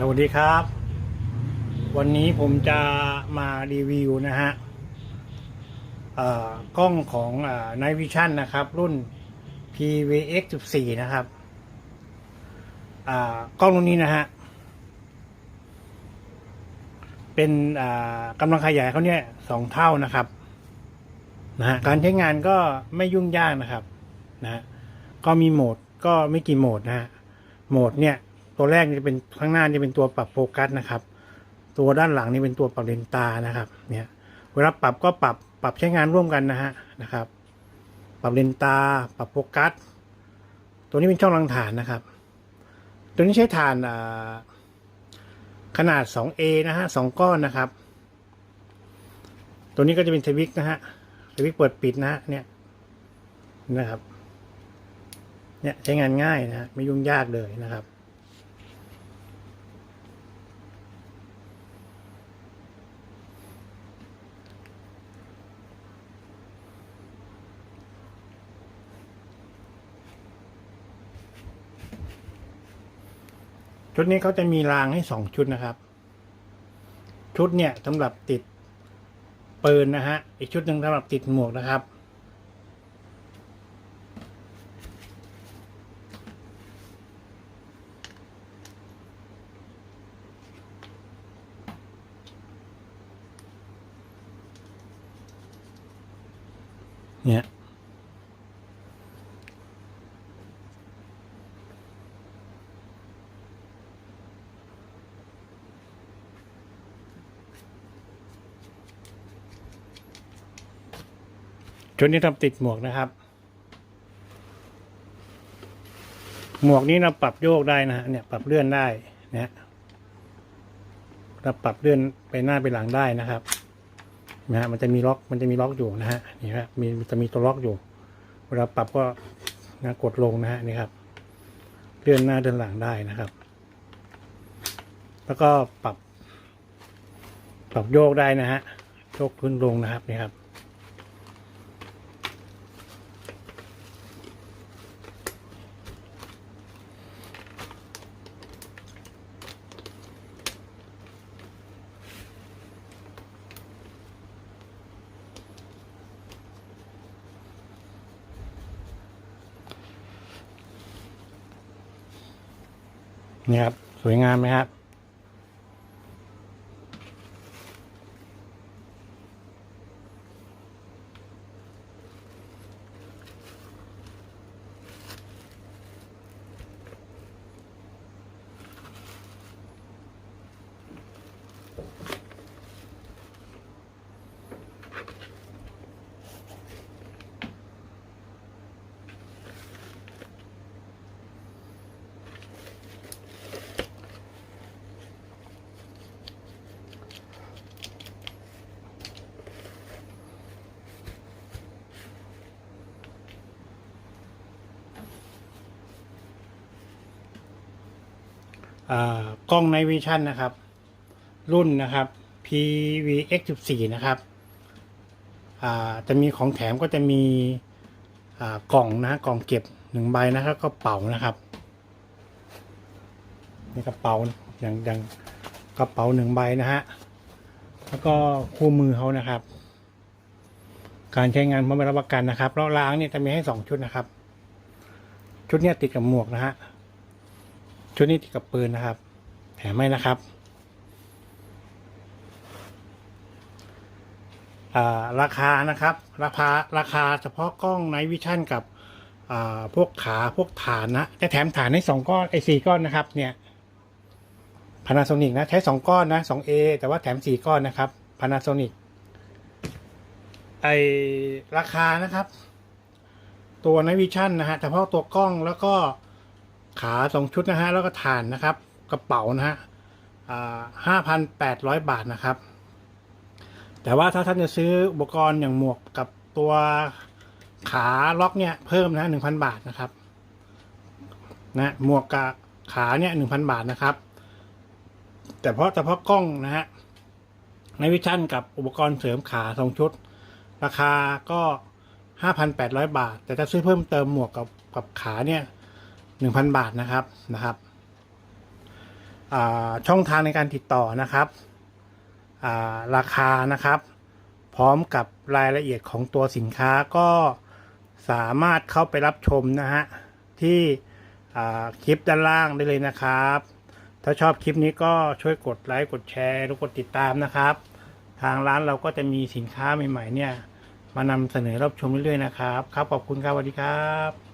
สวัสดีครับ วันนี้ผมจะมารีวิวนะฮะกล้องของ Night Vision นะครับ รุ่น PVX 14 นะครับกล้องรุ่นนี้นะฮะ เป็นกำลังขยายเขาเนี่ยสองเท่านะครับนะฮะการใช้งานก็ไม่ยุ่งยากนะครับนะฮะก็มีโหมดก็ไม่กี่โหมดนะฮะโหมดเนี่ย ตัวแรกนี่เป็นข้างหน้าจะเป็นตัวปรับโฟกัสนะครับ ตัวด้านหลังนี่เป็นตัวปรับเลนส์ตานะครับเนี่ยเวลาปรับก็ปรับปรับใช้งานร่วมกันนะฮะนะครับ ปรับเลนส์ตา ปรับโฟกัส ตัวนี้เป็นช่องรังฐานนะครับ ตัวนี้ใช้ฐานขนาด 2A นะฮะสองก้อนนะครับ ตัวนี้ก็จะเป็นทวิกนะฮะทวิกเปิดปิดนะฮะเนี่ยนะครับเนี่ยใช้งานง่ายนะฮะไม่ยุ่งยากเลยนะครับ ชุดนี้เขาจะมีรางให้สองชุดนะครับ ชุดเนี่ยสำหรับติดปืนนะฮะ อีกชุดหนึ่งสำหรับติดหมวกนะครับ เนี่ย ชุดนี้ทำติดหมวกนะครับ หมวกนี้เราปรับโยกได้นะฮะเนี่ยปรับเลื่อนได้นะฮะเราปรับเลื่อนไปหน้าไปหลังได้นะครับนะฮะมันจะมีล็อกมันจะมีล็อกอยู่นะฮะนี่ฮะมีจะมีตัวล็อกอยู่เวลาปรับก็นะกดลงนะฮะนี่ครับ เลื่อนหน้าเดินหลังได้นะครับ แล้วก็ปรับ ปรับโยกได้นะฮะโยกขึ้นลงนะครับนี่ครับ นี่ครับ สวยงามไหมครับ กล้องในวิชั่นนะครับ รุ่นนะครับ PVX 14นะครับจะมีของแถมก็จะมีกล่องนะกล่องเก็บหนึ่งใบนะครับก็เป๋านะครับนี่กระเป๋าอย่างอย่างกระเป๋าหนึ่งใบนะฮะแล้วก็คู่มือเขานะครับ การใช้งานพร้อมรับประกันนะครับแล้วล้างเนี่ยจะมีให้สองชุดนะครับ ชุดเนี้ยติดกับหมวกนะฮะ ชุดนี้ติดกับปืนนะครับ แถมให้นะครับราคานะครับ ราคาราคาเฉพาะกล้องไนวิชั่นกับพวกขาพวกฐานนะจะแถมฐานให้สองก้อนไอ้สี่ก้อนนะครับ เนี่ยพานาโซนิกนะใช้สองก้อนนะสองเอแต่ว่าแถมสี่ก้อนนะครับพานาโซนิกไอราคานะครับ ตัวไนวิชั่นนะฮะเฉพาะตัวกล้องแล้วก็ ขาสองชุดนะฮะแล้วก็ฐานนะครับ กระเป๋านะฮะห้าพันแปดร้อยบาทนะครับ แต่ว่าถ้าท่านจะซื้ออุปกรณ์อย่างหมวกกับตัวขาล็อกเนี่ยเพิ่มนะหนึ่งพันบาทนะครับนะหมวกกับขาเนี่ยหนึ่งพันบาทนะครับ แต่เพราะแต่เพราะกล้องนะฮะในวิชั่นกับอุปกรณ์เสริมขาสองชุด ราคาก็ห้าพันแปดร้อยบาท แต่ถ้าซื้อเพิ่มเติมหมวกกับกับขาเนี่ย หนึ่งพันบาทนะครับนะครับช่องทางในการติดต่อนะครับาราคานะครับ พร้อมกับรายละเอียดของตัวสินค้าก็สามารถเข้าไปรับชมนะฮะที่คลิปด้านล่างได้เลยนะครับ ถ้าชอบคลิปนี้ก็ช่วยกดไลค์กดแชร์หรือกดติดตามนะครับ ทางร้านเราก็จะมีสินค้าใหม่ๆเนี่ยมานำเสนอรับชมเรื่อยๆนะครับ ครับขอบคุณครับสวัสดีครับ